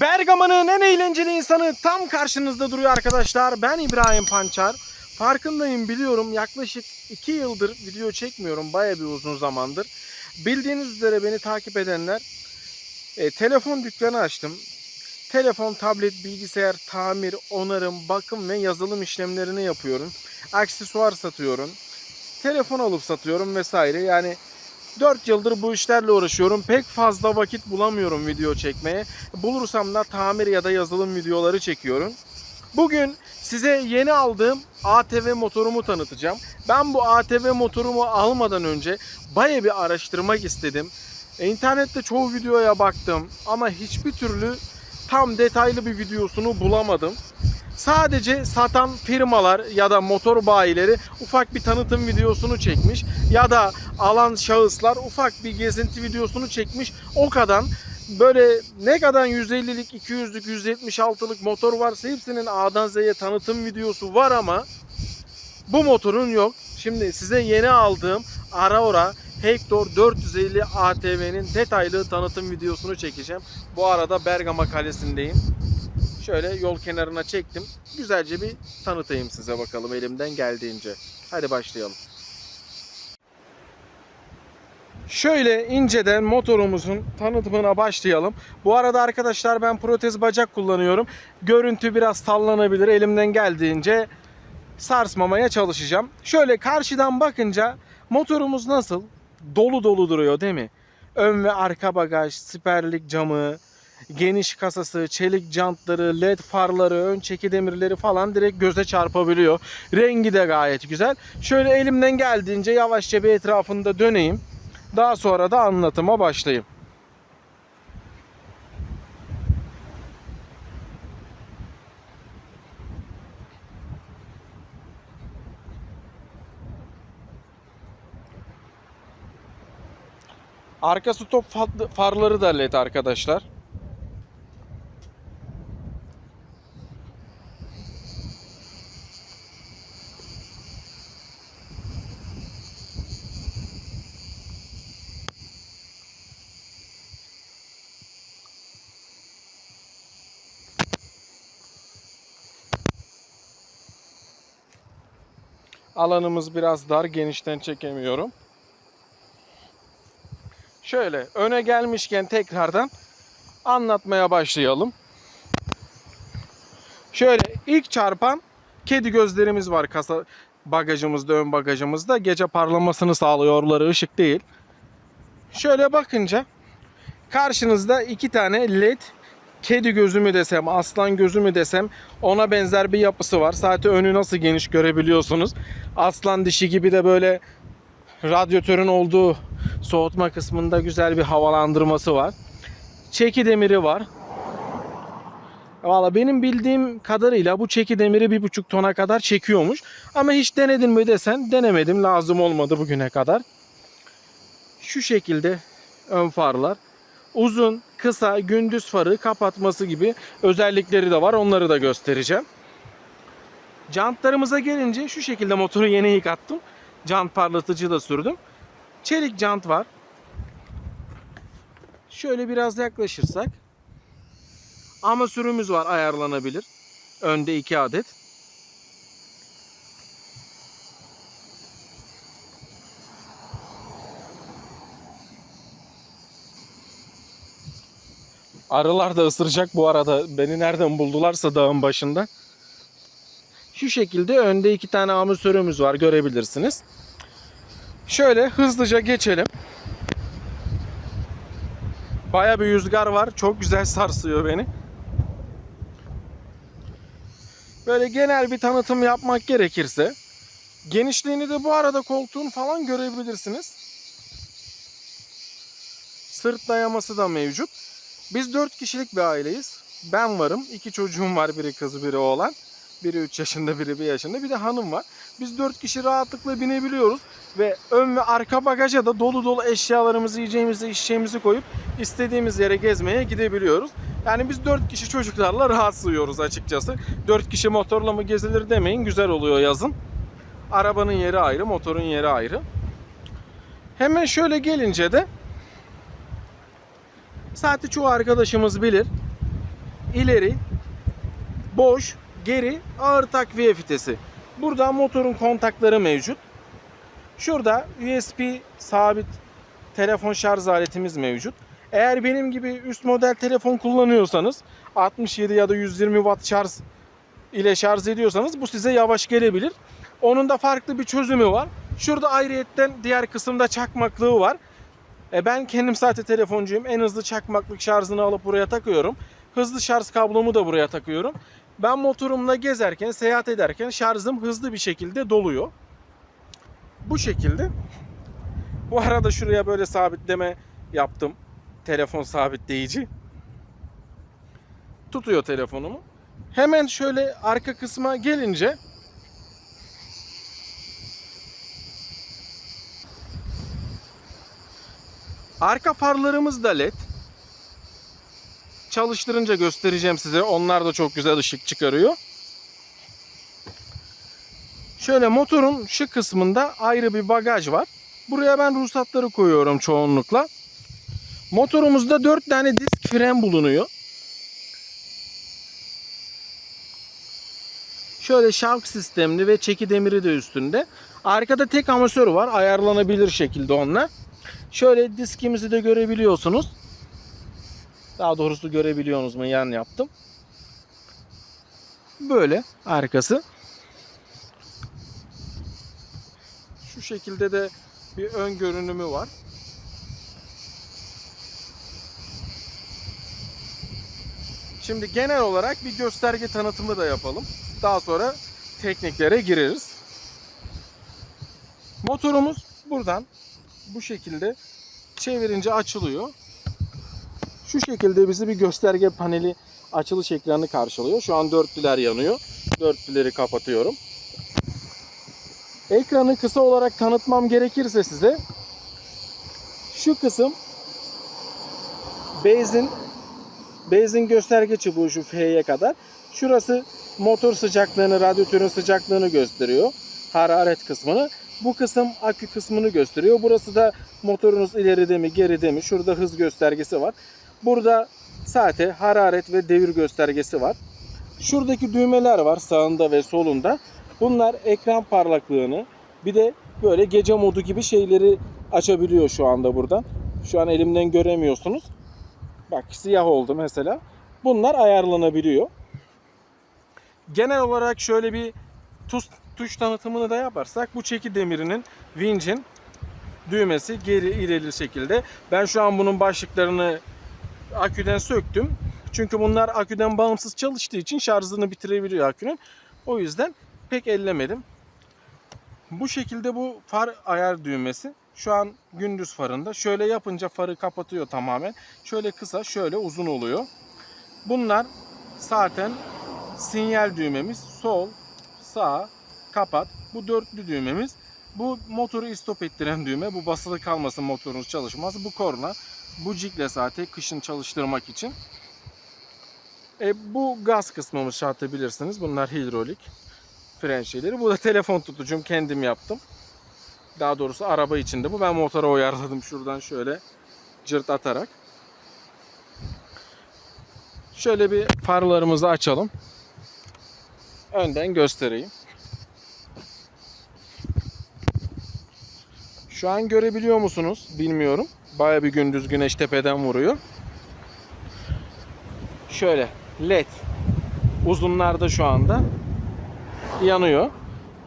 Bergama'nın en eğlenceli insanı tam karşınızda duruyor arkadaşlar. Ben İbrahim Pançar. Farkındayım biliyorum yaklaşık 2 yıldır video çekmiyorum. Baya bir uzun zamandır. Bildiğiniz üzere beni takip edenler e, telefon dükkanı açtım. Telefon, tablet, bilgisayar, tamir, onarım, bakım ve yazılım işlemlerini yapıyorum. Aksesuar satıyorum. Telefon alıp satıyorum vesaire. Yani 4 yıldır bu işlerle uğraşıyorum. Pek fazla vakit bulamıyorum video çekmeye. Bulursam da tamir ya da yazılım videoları çekiyorum. Bugün size yeni aldığım ATV motorumu tanıtacağım. Ben bu ATV motorumu almadan önce baya bir araştırmak istedim. E, İnternette çoğu videoya baktım ama hiçbir türlü tam detaylı bir videosunu bulamadım. Sadece satan firmalar ya da motor bayileri ufak bir tanıtım videosunu çekmiş ya da alan şahıslar ufak bir gezinti videosunu çekmiş. O kadar böyle ne kadar 150'lik, 200'lük, 176'lık motor varsa hepsinin A'dan Z'ye tanıtım videosu var ama bu motorun yok. Şimdi size yeni aldığım Araora Hector 450 ATV'nin detaylı tanıtım videosunu çekeceğim. Bu arada Bergama Kalesi'ndeyim. Şöyle yol kenarına çektim. Güzelce bir tanıtayım size bakalım elimden geldiğince. Hadi başlayalım. Şöyle inceden motorumuzun tanıtımına başlayalım. Bu arada arkadaşlar ben protez bacak kullanıyorum. Görüntü biraz sallanabilir. Elimden geldiğince sarsmamaya çalışacağım. Şöyle karşıdan bakınca motorumuz nasıl? Dolu dolu duruyor değil mi? Ön ve arka bagaj, siperlik camı, geniş kasası, çelik jantları, led farları, ön çeki demirleri falan direkt göze çarpabiliyor. Rengi de gayet güzel. Şöyle elimden geldiğince yavaşça bir etrafında döneyim. Daha sonra da anlatıma başlayayım. Arka stop fa- farları da led arkadaşlar. Alanımız biraz dar, genişten çekemiyorum. Şöyle öne gelmişken tekrardan anlatmaya başlayalım. Şöyle ilk çarpan kedi gözlerimiz var kasa bagajımızda, ön bagajımızda. Gece parlamasını sağlıyorları ışık değil. Şöyle bakınca karşınızda iki tane led kedi gözü mü desem, aslan gözü mü desem ona benzer bir yapısı var. Zaten önü nasıl geniş görebiliyorsunuz. Aslan dişi gibi de böyle radyatörün olduğu soğutma kısmında güzel bir havalandırması var. Çeki demiri var. Valla benim bildiğim kadarıyla bu çeki demiri bir buçuk tona kadar çekiyormuş. Ama hiç denedin mi desen denemedim lazım olmadı bugüne kadar. Şu şekilde ön farlar. Uzun, kısa, gündüz farı kapatması gibi özellikleri de var. Onları da göstereceğim. Jantlarımıza gelince şu şekilde motoru yeni yıkattım. Jant parlatıcı da sürdüm. Çelik jant var. Şöyle biraz yaklaşırsak amasörümüz var ayarlanabilir. Önde iki adet. Arılar da ısıracak bu arada. Beni nereden buldularsa dağın başında. Şu şekilde önde iki tane amasörümüz var görebilirsiniz. Şöyle hızlıca geçelim. Baya bir rüzgar var. Çok güzel sarsıyor beni. Böyle genel bir tanıtım yapmak gerekirse genişliğini de bu arada koltuğun falan görebilirsiniz. Sırt dayaması da mevcut. Biz 4 kişilik bir aileyiz. Ben varım. iki çocuğum var. Biri kız biri oğlan. Biri 3 yaşında biri 1 yaşında. Bir de hanım var. Biz 4 kişi rahatlıkla binebiliyoruz. Ve ön ve arka bagaja da dolu dolu eşyalarımızı, yiyeceğimizi, içeceğimizi koyup istediğimiz yere gezmeye gidebiliyoruz. Yani biz 4 kişi çocuklarla rahat açıkçası. 4 kişi motorla mı gezilir demeyin. Güzel oluyor yazın. Arabanın yeri ayrı, motorun yeri ayrı. Hemen şöyle gelince de Saati çoğu arkadaşımız bilir. ileri, boş, geri, ağır takviye vitesi. Burada motorun kontakları mevcut. Şurada USB sabit telefon şarj aletimiz mevcut. Eğer benim gibi üst model telefon kullanıyorsanız 67 ya da 120 watt şarj ile şarj ediyorsanız bu size yavaş gelebilir. Onun da farklı bir çözümü var. Şurada ayrıyetten diğer kısımda çakmaklığı var. E ben kendim zaten telefoncuyum. En hızlı çakmaklık şarjını alıp buraya takıyorum. Hızlı şarj kablomu da buraya takıyorum. Ben motorumla gezerken, seyahat ederken şarjım hızlı bir şekilde doluyor. Bu şekilde. Bu arada şuraya böyle sabitleme yaptım. Telefon sabitleyici. Tutuyor telefonumu. Hemen şöyle arka kısma gelince Arka farlarımız da led. Çalıştırınca göstereceğim size. Onlar da çok güzel ışık çıkarıyor. Şöyle motorun şu kısmında ayrı bir bagaj var. Buraya ben ruhsatları koyuyorum çoğunlukla. Motorumuzda 4 tane disk fren bulunuyor. Şöyle şavk sistemli ve çeki demiri de üstünde. Arkada tek amasör var. Ayarlanabilir şekilde onunla. Şöyle diskimizi de görebiliyorsunuz. Daha doğrusu görebiliyorsunuz mu? Yan yaptım. Böyle arkası. Şu şekilde de bir ön görünümü var. Şimdi genel olarak bir gösterge tanıtımı da yapalım. Daha sonra tekniklere gireriz. Motorumuz buradan bu şekilde çevirince açılıyor. Şu şekilde bizi bir gösterge paneli açılış ekranı karşılıyor. Şu an dörtlüler yanıyor. Dörtlüleri kapatıyorum. Ekranı kısa olarak tanıtmam gerekirse size şu kısım benzin benzin gösterge çubuğu şu F'ye kadar. Şurası motor sıcaklığını, radyatörün sıcaklığını gösteriyor. Hararet kısmını. Bu kısım akü kısmını gösteriyor. Burası da motorunuz ileride mi geride mi? Şurada hız göstergesi var. Burada saate hararet ve devir göstergesi var. Şuradaki düğmeler var sağında ve solunda. Bunlar ekran parlaklığını bir de böyle gece modu gibi şeyleri açabiliyor şu anda buradan. Şu an elimden göremiyorsunuz. Bak siyah oldu mesela. Bunlar ayarlanabiliyor. Genel olarak şöyle bir tuş, tuş tanıtımını da yaparsak bu çeki demirinin vincin düğmesi geri ileri şekilde. Ben şu an bunun başlıklarını aküden söktüm. Çünkü bunlar aküden bağımsız çalıştığı için şarjını bitirebiliyor akünün. O yüzden pek ellemedim. Bu şekilde bu far ayar düğmesi. Şu an gündüz farında. Şöyle yapınca farı kapatıyor tamamen. Şöyle kısa, şöyle uzun oluyor. Bunlar zaten sinyal düğmemiz. Sol, sağ, kapat. Bu dörtlü düğmemiz. Bu motoru istop ettiren düğme. Bu basılı kalmasın motorunuz çalışmaz. Bu korna. Bu cikle zaten kışın çalıştırmak için. E, bu gaz kısmımız şartabilirsiniz. Bunlar hidrolik fren şeyleri. Bu da telefon tutucum kendim yaptım. Daha doğrusu araba içinde bu. Ben motora uyarladım şuradan şöyle cırt atarak. Şöyle bir farlarımızı açalım. Önden göstereyim. Şu an görebiliyor musunuz? Bilmiyorum. Baya bir gündüz güneş tepeden vuruyor. Şöyle led uzunlarda şu anda yanıyor.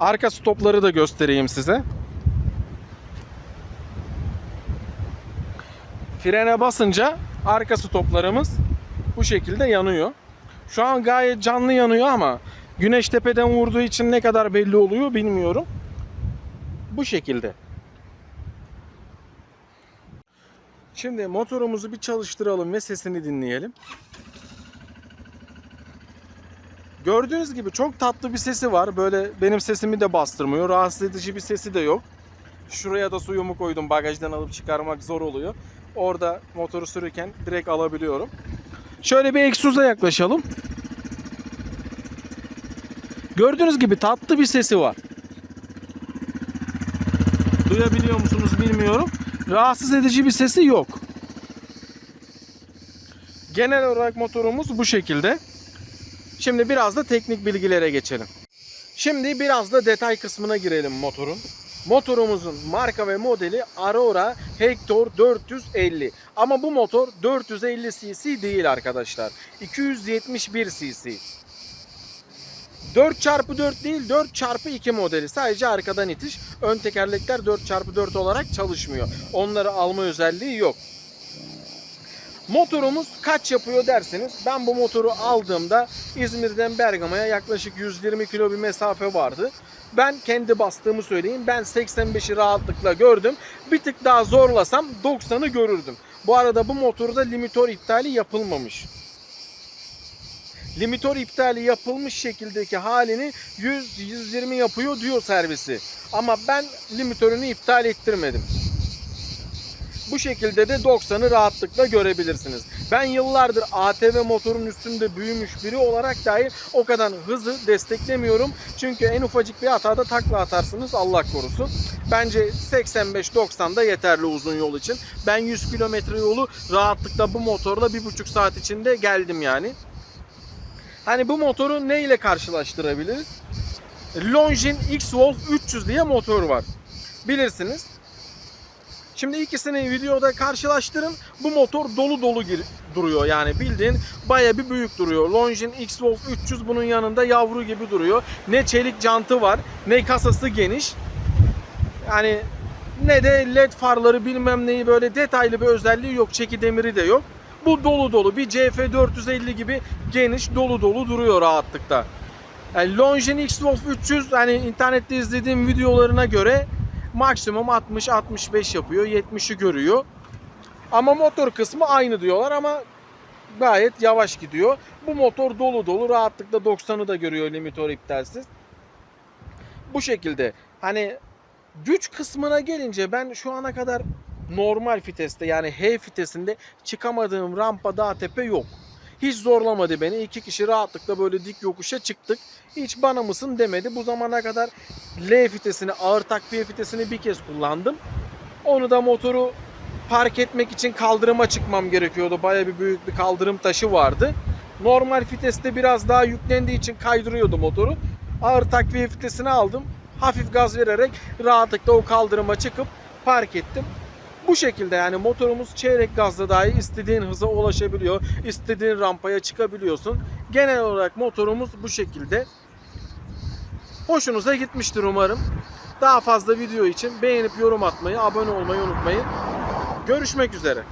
Arka stopları da göstereyim size. Frene basınca arka stoplarımız bu şekilde yanıyor. Şu an gayet canlı yanıyor ama güneş tepeden vurduğu için ne kadar belli oluyor bilmiyorum. Bu şekilde. Şimdi motorumuzu bir çalıştıralım ve sesini dinleyelim. Gördüğünüz gibi çok tatlı bir sesi var. Böyle benim sesimi de bastırmıyor. Rahatsız edici bir sesi de yok. Şuraya da suyumu koydum. Bagajdan alıp çıkarmak zor oluyor. Orada motoru sürürken direkt alabiliyorum. Şöyle bir egzoza yaklaşalım. Gördüğünüz gibi tatlı bir sesi var. Duyabiliyor musunuz bilmiyorum. Rahatsız edici bir sesi yok. Genel olarak motorumuz bu şekilde. Şimdi biraz da teknik bilgilere geçelim. Şimdi biraz da detay kısmına girelim motorun. Motorumuzun marka ve modeli Aurora Hector 450. Ama bu motor 450 cc değil arkadaşlar. 271 cc. 4x4 değil 4x2 modeli. Sadece arkadan itiş. Ön tekerlekler 4x4 olarak çalışmıyor. Onları alma özelliği yok. Motorumuz kaç yapıyor derseniz ben bu motoru aldığımda İzmir'den Bergama'ya yaklaşık 120 kilo bir mesafe vardı. Ben kendi bastığımı söyleyeyim. Ben 85'i rahatlıkla gördüm. Bir tık daha zorlasam 90'ı görürdüm. Bu arada bu motorda limitör iptali yapılmamış. Limitör iptali yapılmış şekildeki halini 100-120 yapıyor diyor servisi. Ama ben limitörünü iptal ettirmedim. Bu şekilde de 90'ı rahatlıkla görebilirsiniz. Ben yıllardır ATV motorun üstünde büyümüş biri olarak dahi o kadar hızı desteklemiyorum. Çünkü en ufacık bir hatada takla atarsınız Allah korusun. Bence 85-90 da yeterli uzun yol için. Ben 100 kilometre yolu rahatlıkla bu motorla 1,5 saat içinde geldim yani. Hani bu motoru ne ile karşılaştırabiliriz? Longines X-Wolf 300 diye motor var. Bilirsiniz. Şimdi ikisini videoda karşılaştırın. Bu motor dolu dolu gir- duruyor. Yani bildiğin baya bir büyük duruyor. Longines X-Wolf 300 bunun yanında yavru gibi duruyor. Ne çelik jantı var, ne kasası geniş. Yani ne de led farları bilmem neyi böyle detaylı bir özelliği yok. Çeki demiri de yok. Bu dolu dolu bir CF450 gibi geniş dolu dolu duruyor rahatlıkla. Yani Longines X-Wolf 300 hani internette izlediğim videolarına göre maksimum 60-65 yapıyor. 70'i görüyor. Ama motor kısmı aynı diyorlar ama gayet yavaş gidiyor. Bu motor dolu dolu rahatlıkla 90'ı da görüyor limitör iptalsiz. Bu şekilde hani güç kısmına gelince ben şu ana kadar normal viteste yani H vitesinde çıkamadığım rampa dağ tepe yok. Hiç zorlamadı beni. İki kişi rahatlıkla böyle dik yokuşa çıktık. Hiç bana mısın demedi. Bu zamana kadar L vitesini, ağır takviye vitesini bir kez kullandım. Onu da motoru park etmek için kaldırıma çıkmam gerekiyordu. Baya bir büyük bir kaldırım taşı vardı. Normal viteste biraz daha yüklendiği için kaydırıyordu motoru. Ağır takviye vitesini aldım. Hafif gaz vererek rahatlıkla o kaldırıma çıkıp park ettim. Bu şekilde yani motorumuz çeyrek gazda dahi istediğin hıza ulaşabiliyor. istediğin rampaya çıkabiliyorsun. Genel olarak motorumuz bu şekilde. Hoşunuza gitmiştir umarım. Daha fazla video için beğenip yorum atmayı, abone olmayı unutmayın. Görüşmek üzere.